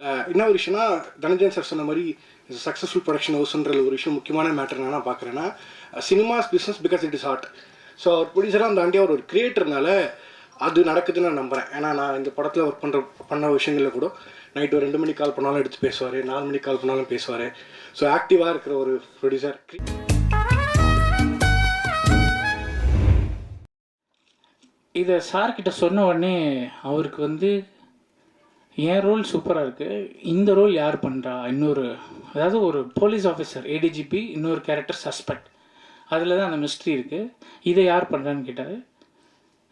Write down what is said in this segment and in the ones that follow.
என்ன இன்னொரு விஷயம்னா தனஞ்சயன் சார் சொன்ன மாதிரி சக்ஸஸ்ஃபுல் ப்ரொடக்ஷன் ஹவுஸ்ன்ற ஒரு விஷயம் முக்கியமான மேட்டர் நான் பார்க்குறேன்னா cinemas business because it is art so அவர் ப்ரொடியூசராக தாண்டி அவர் ஒரு கிரியேட்டர்னால அது நடக்குதுன்னு நான் நம்புகிறேன் ஏன்னா நான் இந்த படத்தில் ஒர்க் பண்ணுற பண்ண விஷயங்களில் கூட நைட் ஒரு ரெண்டு மணிக்கு கால் பண்ணாலும் எடுத்து பேசுவார் நாலு மணிக்கு கால் பண்ணாலும் பேசுவார் ஸோ ஆக்டிவாக இருக்கிற ஒரு ப்ரொடியூசர் இதை சார்கிட்ட சொன்ன உடனே அவருக்கு வந்து என் ரோல் சூப்பராக இருக்குது இந்த ரோல் யார் பண்ணுறா இன்னொரு அதாவது ஒரு போலீஸ் ஆஃபீஸர் ஏடிஜிபி இன்னொரு கேரக்டர் சஸ்பெக்ட் அதில் தான் அந்த மிஸ்ட்ரி இருக்குது இதை யார் பண்ணுறான்னு கேட்டார்.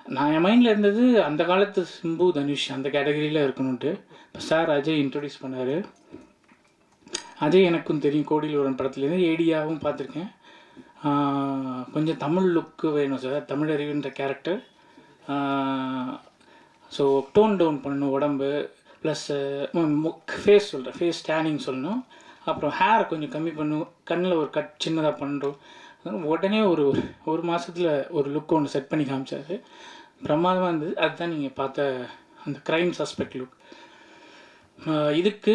நான் என் மைண்டில் இருந்தது அந்த காலத்து சிம்பு தனுஷ் அந்த கேட்டகரியில் இருக்கணுன்ட்டு இப்போ சார் அஜய் இன்ட்ரடியூஸ் பண்ணார். அஜய் எனக்கும் தெரியும். கோடியில் ஒரு படத்துலேருந்து ஏடியாவும் பார்த்துருக்கேன். கொஞ்சம் தமிழ் லுக்கு வேணும் சார் தமிழ் அறிவுன்ற கேரக்டர் ஸோ டோன் டவுன் பண்ணணும் உடம்பு. ப்ளஸ் ஃபேஸ் சொல்கிறேன் ஃபேஸ் ஸ்டேனிங் சொல்லணும். அப்புறம் ஹேர் கொஞ்சம் கம்மி பண்ணும் கண்ணில் ஒரு கட் சின்னதாக பண்ணுறோம் உடனே ஒரு ஒரு மாதத்தில் ஒரு லுக் ஒன்று செட் பண்ணி காமிச்சாரு. பிரமாதமாக இருந்தது. அதுதான் நீங்கள் பார்த்த அந்த க்ரைம் சஸ்பெக்ட் லுக் இதுக்கு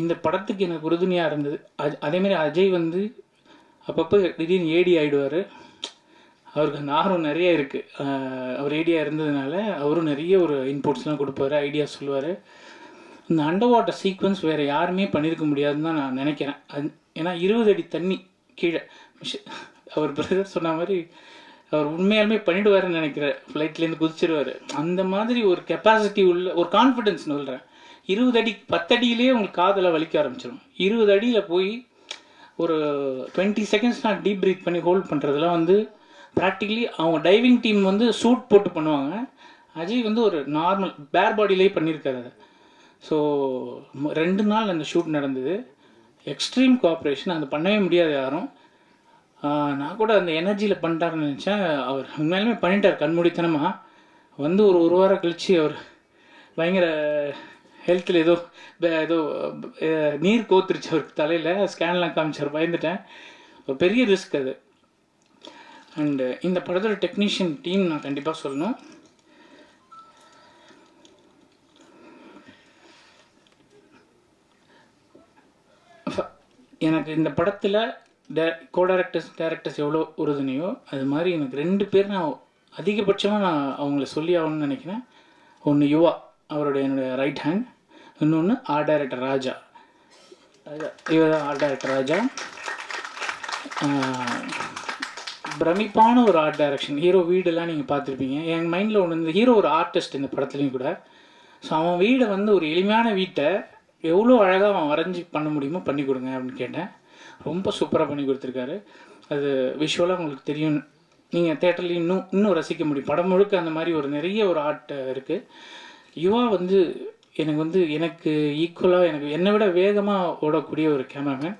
இந்த படத்துக்கு எனக்கு உறுதுணையாக இருந்தது. அது அதேமாரி அஜய் வந்து அப்பப்போ திடீர்னு ஏடி ஆகிடுவார் அவருக்கு அந்த ஆர்வம் நிறைய இருக்குது அவர் ஐடியா இருந்ததுனால அவரும் நிறைய ஒரு இன்புட்ஸ்லாம் கொடுப்பாரு ஐடியா சொல்லுவார். இந்த அண்டர் வாட்டர் சீக்வன்ஸ் வேறு யாருமே பண்ணியிருக்க முடியாதுன்னு தான் நான் நினைக்கிறேன். அது ஏன்னா இருபது அடி தண்ணி கீழே. அவர் பிரதர் சொன்ன மாதிரி அவர் உண்மையாலுமே பண்ணிடுவாருன்னு நினைக்கிறார் ஃப்ளைட்லேருந்து குதிச்சிருவார். அந்த மாதிரி ஒரு கெப்பாசிட்டி உள்ள ஒரு கான்ஃபிடென்ஸ் சொல்கிறேன் இருபது அடி பத்தடியிலே உங்களுக்கு காதில் வலிக்க ஆரம்பிச்சிடும் இருபது அடியில் போய் ஒரு டுவெண்ட்டி செகண்ட்ஸ் நான் டீப் ப்ரீத் பண்ணி ஹோல்ட் பண்ணுறதுலாம் வந்து ப்ராக்டிக்கலி அவங்க டைவிங் டீம் வந்து சூட் போட்டு பண்ணுவாங்க. அஜய் வந்து ஒரு நார்மல் பேர் பாடியிலே பண்ணியிருக்காரு அதை. ஸோ ரெண்டு நாள் அந்த ஷூட் நடந்தது. எக்ஸ்ட்ரீம் கோஆப்ரேஷன் அது பண்ணவே முடியாது யாரும். நான் கூட அந்த எனர்ஜியில் பண்ணிட்டாருன்னு நினச்சேன். அவர் உண்மையிலுமே பண்ணிட்டார் கண்மூடித்தனமாக வந்து ஒரு ஒரு வாரம் கழித்து அவர் பயங்கர ஹெல்த்தில் ஏதோ ஏதோ நீர் கோத்துருச்சு அவருக்கு தலையில். ஸ்கேன்லாம் காமிச்சார் பயந்துட்டேன். ஒரு பெரிய ரிஸ்க் அது. அண்டு uh, இந்த படத்தோட டெக்னீஷியன் டீம் நான் கண்டிப்பாக சொல்லணும். எனக்கு இந்த படத்தில் டே கோ டேரக்டர்ஸ் டேரக்டர்ஸ் எவ்வளோ உறுதுணையோ அது மாதிரி எனக்கு ரெண்டு பேர் நான் அதிகபட்சமாக நான் அவங்கள சொல்லி ஆகணும்னு நினைக்கிறேன். ஒன்று யுவா அவருடைய என்னுடைய ரைட் ஹேண்ட் இன்னொன்று ஆர்ட் டைரக்டர் ராஜா. இவர் தான் ஆர்ட் டைரக்டர் ராஜா. பிரமிப்பான ஒரு ஆர்ட் டைரக்ஷன் ஹீரோ வீடெல்லாம் நீங்கள் பார்த்துருப்பீங்க. என் மைண்டில் ஒன்று இந்த ஹீரோ ஒரு ஆர்டிஸ்ட் இந்த படத்துலையும் கூட. ஸோ அவன் வீடை வந்து ஒரு எளிமையான வீட்டை எவ்வளோ அழகாக அவன் வரைஞ்சி பண்ண முடியுமோ பண்ணி கொடுங்க அப்படின்னு கேட்டேன். ரொம்ப சூப்பராக பண்ணி கொடுத்துருக்காரு. அது விஷுவலாக உங்களுக்கு தெரியும். நீங்கள் தேட்டர்லேயும் இன்னும் இன்னும் ரசிக்க முடியும். படம் முழுக்க அந்த மாதிரி ஒரு நிறைய ஒரு ஆர்ட் இருக்குது யுவா வந்து எனக்கு வந்து எனக்கு ஈக்குவலாக எனக்கு என்னை விட வேகமாக ஓடக்கூடிய ஒரு கேமராமேன்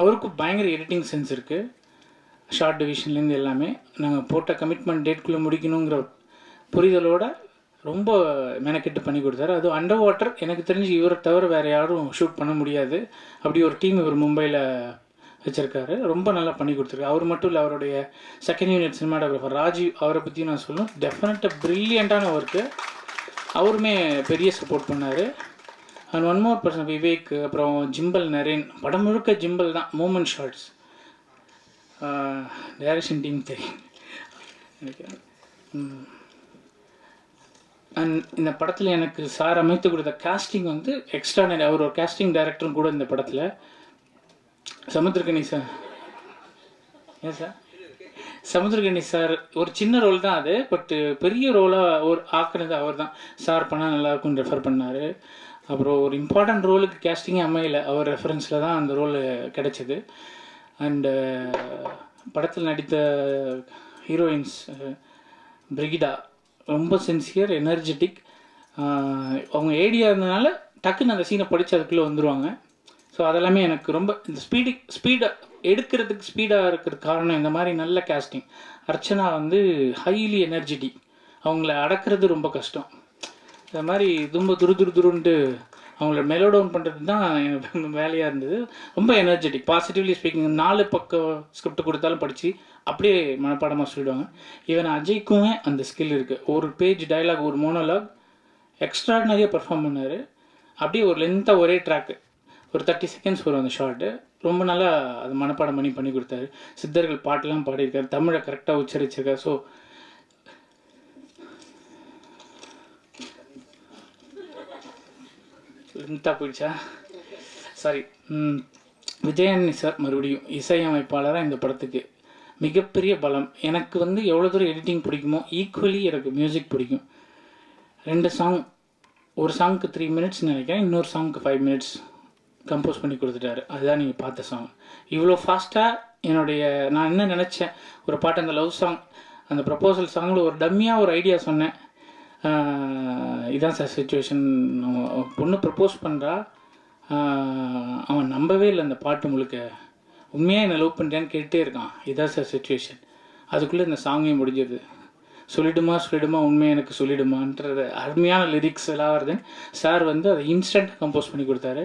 அவருக்கும் பயங்கர எடிட்டிங் சென்ஸ் இருக்குது ஷார்ட் டிவிஷன்லேருந்து எல்லாமே. நாங்கள் போட்ட கமிட்மெண்ட் டேட்குள்ளே முடிக்கணுங்கிற புரிதலோட ரொம்ப மெனக்கெட்டு பண்ணி கொடுத்தாரு. அதுவும் அண்டர் வாட்டர் எனக்கு தெரிஞ்சு இவரை தவிர வேறு யாரும் ஷூட் பண்ண முடியாது. அப்படி ஒரு டீம் இவர் மும்பையில் வச்சுருக்காரு. ரொம்ப நல்லா பண்ணி கொடுத்துருக்காரு. அவர் மட்டும் இல்லை அவருடைய செகண்ட் யூனிட் சினிமாட்டோகிராஃபர் ராஜீவ் அவரை பற்றி நான் சொல்லணும். டெஃபினட்டாக ப்ரில்லியண்ட்டான ஒர்க்கு அவருமே பெரிய சப்போர்ட் பண்ணார். And one more person Vivek அப்புறம் ஜிம்பல் நரேன் படம் முழுக்க ஜிம்பல் தான். மூமெண்ட் ஷார்ட்ஸ் டேரக்ஷன் டீம் தெரியும். அண்ட் இந்த படத்தில் எனக்கு சார் அமைத்து கொடுத்த காஸ்டிங் வந்து எக்ஸ்ட்ரானரி அவர் ஒரு காஸ்டிங் டைரக்டரும் கூட இந்த படத்தில். சமுத்திரகணி சார் ஏன் சார் சமுத்திரகணி சார் ஒரு சின்ன ரோல் தான் அது பட்டு பெரிய ரோலாக ஒரு ஆக்குனது அவர் தான் சார் பண்ணால் நல்லாயிருக்கும்னு ரெஃபர் பண்ணார். அப்புறம் ஒரு இம்பார்ட்டன்ட் ரோலுக்கு கேஸ்டிங்கே அமையல. அவர் ரெஃபரன்ஸில் தான் அந்த ரோல் கிடைச்சது. அண்டு uh, படத்தில் நடித்த ஹீரோயின்ஸ் uh, பிரிகிடா ரொம்ப சின்சியர் எனர்ஜெட்டிக் uh, அவங்க ஏடியாக இருந்தனால டக்குன்னு அந்த சீனை படித்து அதுக்குள்ளே வந்துடுவாங்க ஸோ அதெல்லாமே எனக்கு ரொம்ப இந்த ஸ்பீடு ஸ்பீடாக எடுக்கிறதுக்கு ஸ்பீடாக இருக்கிற காரணம் இந்த மாதிரி நல்ல கேஸ்டிங் அர்ச்சனா வந்து ஹைலி எனர்ஜெட்டிக் அவங்கள அடக்கிறது ரொம்ப கஷ்டம். இந்த மாதிரி ரொம்ப துரு துரு துருன்ட்டு அவங்கள மெலோ டவுன் பண்ணுறது தான் எனக்கு வேலையாக இருந்தது. ரொம்ப எனர்ஜெட்டிக் பாசிட்டிவ்லி ஸ்பீக்கிங் நாலு பக்கம் ஸ்கிரிப்ட் கொடுத்தாலும் படித்து அப்படியே மனப்பாடமாக சொல்லிடுவாங்க. ஈவன் அஜய்க்குமே அந்த ஸ்கில் இருக்குது ஒரு பேஜ் டயலாக் ஒரு மோனோலாக் எக்ஸ்ட்ராடினரியாக பெர்ஃபார்ம் பண்ணார். அப்படியே ஒரு லென்த்தாக ஒரே ட்ராக்கு ஒரு தேர்ட்டி செகண்ட்ஸ் வரும் அந்த ஷார்ட்டு ரொம்ப நல்லா அது மனப்பாடம் பண்ணி பண்ணி கொடுத்தாரு. சித்தர்கள் பாட்டெல்லாம் பாடியிருக்காரு. தமிழை கரெக்டாக உச்சரிச்சிருக்காரு. ஸோ லிமிட்டாக போயிடுச்சா? சாரி விஜயன் சார் மறுபடியும் இசையமைப்பாளராக இந்த படத்துக்கு. மிகப்பெரிய பலம். எனக்கு வந்து எவ்வளோ தூரம் எடிட்டிங் பிடிக்குமோ ஈக்குவலி எனக்கு மியூசிக் பிடிக்கும். ரெண்டு சாங் ஒரு சாங்க்கு த்ரீ மினிட்ஸ் நினைக்கிறேன் இன்னொரு சாங்க்கு ஃபைவ் மினிட்ஸ் கம்போஸ் பண்ணி கொடுத்துட்டாரு. அதுதான் நீங்கள் பார்த்த சாங் இவ்வளோ ஃபாஸ்ட்டாக என்னுடைய நான் என்ன நினச்சேன்? ஒரு பாட்டு அந்த லவ் சாங் அந்த ப்ரப்போசல் சாங்கில் ஒரு டம்மியாக ஒரு ஐடியா சொன்னேன். இதான் சார் சுச்சுவேஷன் பொண்ணு ப்ரப்போஸ் பண்ணுறா அவன் நம்பவே இல்லை அந்த பாட்டு முழுக்க. உண்மையாக என்ன லவ் பண்ணுறேன்னு கேட்டே இருக்கான். இதான் சார் சுச்சுவேஷன் அதுக்குள்ளே இந்த சாங்கே முடிஞ்சது. சொல்லிடுமா சொல்லிடுமா உண்மையாக எனக்கு சொல்லிடுமான்றது அருமையான லிரிக்ஸ் எல்லாம் வருது. சார் வந்து அதை இன்ஸ்டண்ட்டாக கம்போஸ் பண்ணி கொடுத்தாரு.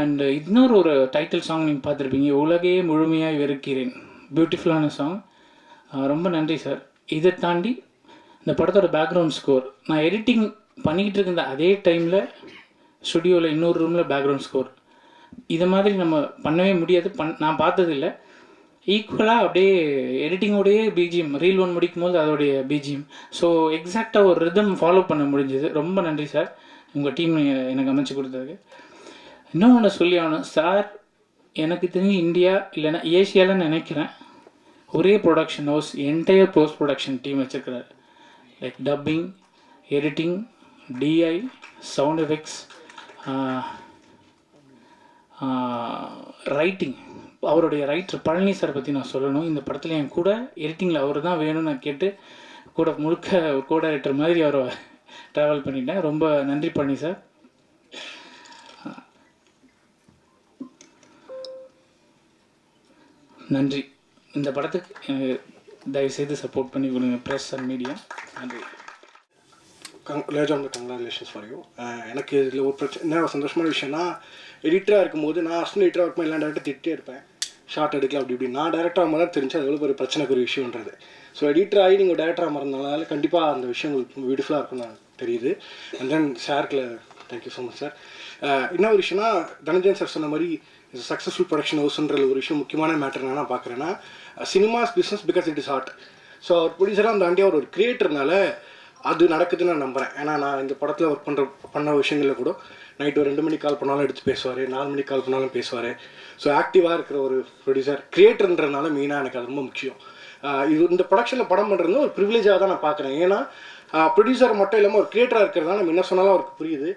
அண்ட் இன்னொரு ஒரு டைட்டில் சாங் நீங்கள் பார்த்துருப்பீங்க உலகையே முழுமையாக வெறுக்கிறேன். பியூட்டிஃபுல்லான சாங் ரொம்ப நன்றி சார். இதை தாண்டி இந்த படத்தோட பேக்ரவுண்ட் ஸ்கோர் நான் எடிட்டிங் பண்ணிக்கிட்டு இருந்த அதே டைமில் ஸ்டுடியோவில் இன்னொரு ரூமில் பேக்ரவுண்ட் ஸ்கோர் இதை மாதிரி நம்ம பண்ணவே முடியாது. பண் நான் பார்த்ததில்லை. ஈக்குவலாக அப்படியே எடிட்டிங்கோடையே பிஜிஎம் ரீல் ஒன் முடிக்கும் போது அதோடைய பிஜிஎம் ஸோ எக்ஸாக்டாக ஒரு ரிதம் ஃபாலோ பண்ண முடிஞ்சது. ரொம்ப நன்றி சார் உங்கள் டீம் எனக்கு அமைச்சு கொடுத்ததுக்கு. ஒன்று சொல்லி ஆகணும். சார் எனக்கு தெரிஞ்சு இந்தியா இல்லைன்னா ஏஷியாவில் நினைக்கிறேன். ஒரே production house entire post production team வச்சுருக்கிறாரு. Like dubbing editing DI sound effects writing அவருடைய ரைட்டர் பழனி சார் பற்றி நான் சொல்லணும். இந்த படத்தில் என் கூட எடிட்டிங்கில் அவர் தான் வேணும்னு நான் கேட்டு கூட முழுக்க கூட டைரக்டர் மாதிரி அவரை ட்ராவல் பண்ணிட்டேன். ரொம்ப நன்றி பழனி சார் நன்றி. இந்த படத்துக்கு தயவுசெய்து சப்போர்ட் பண்ணி கொடுங்க ப்ரெஸ் அண்ட் மீடியா நன்றி. கங் கங்க்ராச்சுலேஷன்ஸ் ஃபார் யூ எனக்கு இதில் ஒரு பிரச்சனை என்ன சந்தோஷமான விஷயம்னா எடிட்டராக இருக்கும்போது நான் அஸ்டன் எடிட்டராக இருக்கும்போது எல்லாம் டேரக்டர் திட்டே இருப்பேன். ஷார்ட் எடுக்கலாம் அப்படி இப்படி நான் டேரக்டர் மாதிரி தான் தெரிஞ்சு அது எவ்வளோ ஒரு பிரச்சனைக்கு ஒரு விஷயம்ன்றது. ஸோ எடிட்டர் ஆகி நீங்கள் டேரக்டராக மறந்தனால கண்டிப்பாக அந்த விஷயம் உங்களுக்கு பியூட்டிஃபுல்லாக இருக்கும்னு நான் தெரியுது. And then சார்க்கில் thank you so much sir என்ன ஒரு விஷயம்னா தனஞ்சயன் சார் சொன்ன மாதிரி சக்ஸஸ்ஃபுல் ப்ரொடக்ஷன் ஹவுஸ்ன்ற ஒரு விஷயம் முக்கியமான மேட்டர் நான் பார்க்குறேன்னா cinemas business because it is art so அவர் ப்ரொடியூசராக தாண்டி அவர் ஒரு கிரியேட்டர்னால அது நடக்குதுன்னு நான் நம்புகிறேன் ஏன்னா நான் இந்த படத்தில் ஒர்க் பண்ணுற பண்ண விஷயங்களில் கூட நைட்டு ஒரு ரெண்டு மணிக்கு கால் பண்ணாலும் எடுத்து பேசுவார் நாலு மணிக்கு கால் பண்ணாலும் பேசுவார். ஸோ ஆக்டிவாக இருக்கிற ஒரு ப்ரொடியூசர் கிரியேட்டர்ன்றனால மெயினாக எனக்கு அது ரொம்ப முக்கியம். இது இந்த ப்ரொடக்ஷனில் படம் பண்ணுறது ஒரு ப்ரிவிலேஜாக தான் நான் பார்க்குறேன். ஏன்னா ப்ரொடியூசர் மட்டும் இல்லாமல் ஒரு கிரியேட்டராக இருக்கிறதா நம்ம என்ன சொன்னாலும் அவருக்கு புரியுது.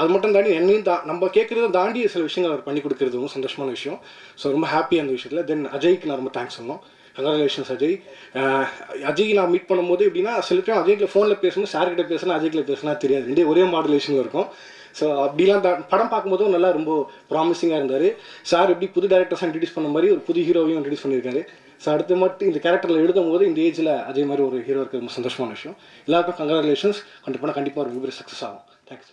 அது மட்டும் தாண்டி என்னையும் தா நம்ம கேட்குறத தாண்டி சில விஷயங்கள் அவர் பண்ணி கொடுக்குறது ரொம்ப சந்தோஷமான விஷயம். ஸோ ரொம்ப ஹாப்பி அந்த விஷயத்தில். தென் அஜய்க்கு நான் ரொம்ப தேங்க்ஸ் சொன்னோம். கங்க்ராச்சுலேஷன்ஸ் அஜய். அஜய் நான் மீட் பண்ணும்போது எப்படின்னா சில டைம் அஜய்க்கு ஃபோனில் பேசணும் சார்கிட்ட பேசணும் அஜய்கிட்ட பேசினா தெரியாது. ரெண்டே ஒரே மாடுலேஷன் இருக்கும். ஸோ அப்படிலாம் தான் படம் பார்க்கும்போதும் நல்லா ரொம்ப ப்ராமிசிங்காக இருந்தார். சார் எப்படி புது டேரக்டர்ஸ் இன்ட்ரடியூஸ் பண்ண மாதிரி ஒரு புது ஹீரோவையும் இன்ட்ரடியூஸ் பண்ணியிருக்காரு. ஸோ அடுத்து மட்டும் இந்த கேரக்டரில் எழுதும் போது இந்த ஏஜில் அதே மாதிரி ஒரு ஹீரோ இருக்கிறது ரொம்ப சந்தோஷமான விஷயம். எல்லாருக்கும் கங்க்ராச்சுலேஷன்ஸ் கண்டிப்பாக கண்டிப்பாக ஒரு சக்ஸஸ் ஆகும். தேங்க்ஸ்